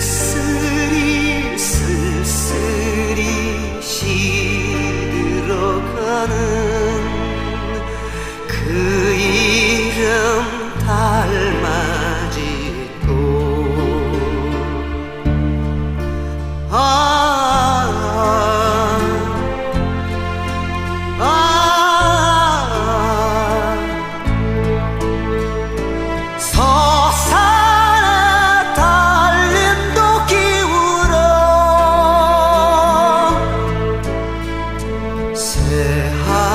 쓸쓸히 쓸쓸히 시들어가는 그 이름 달맞이도. 아 her heart.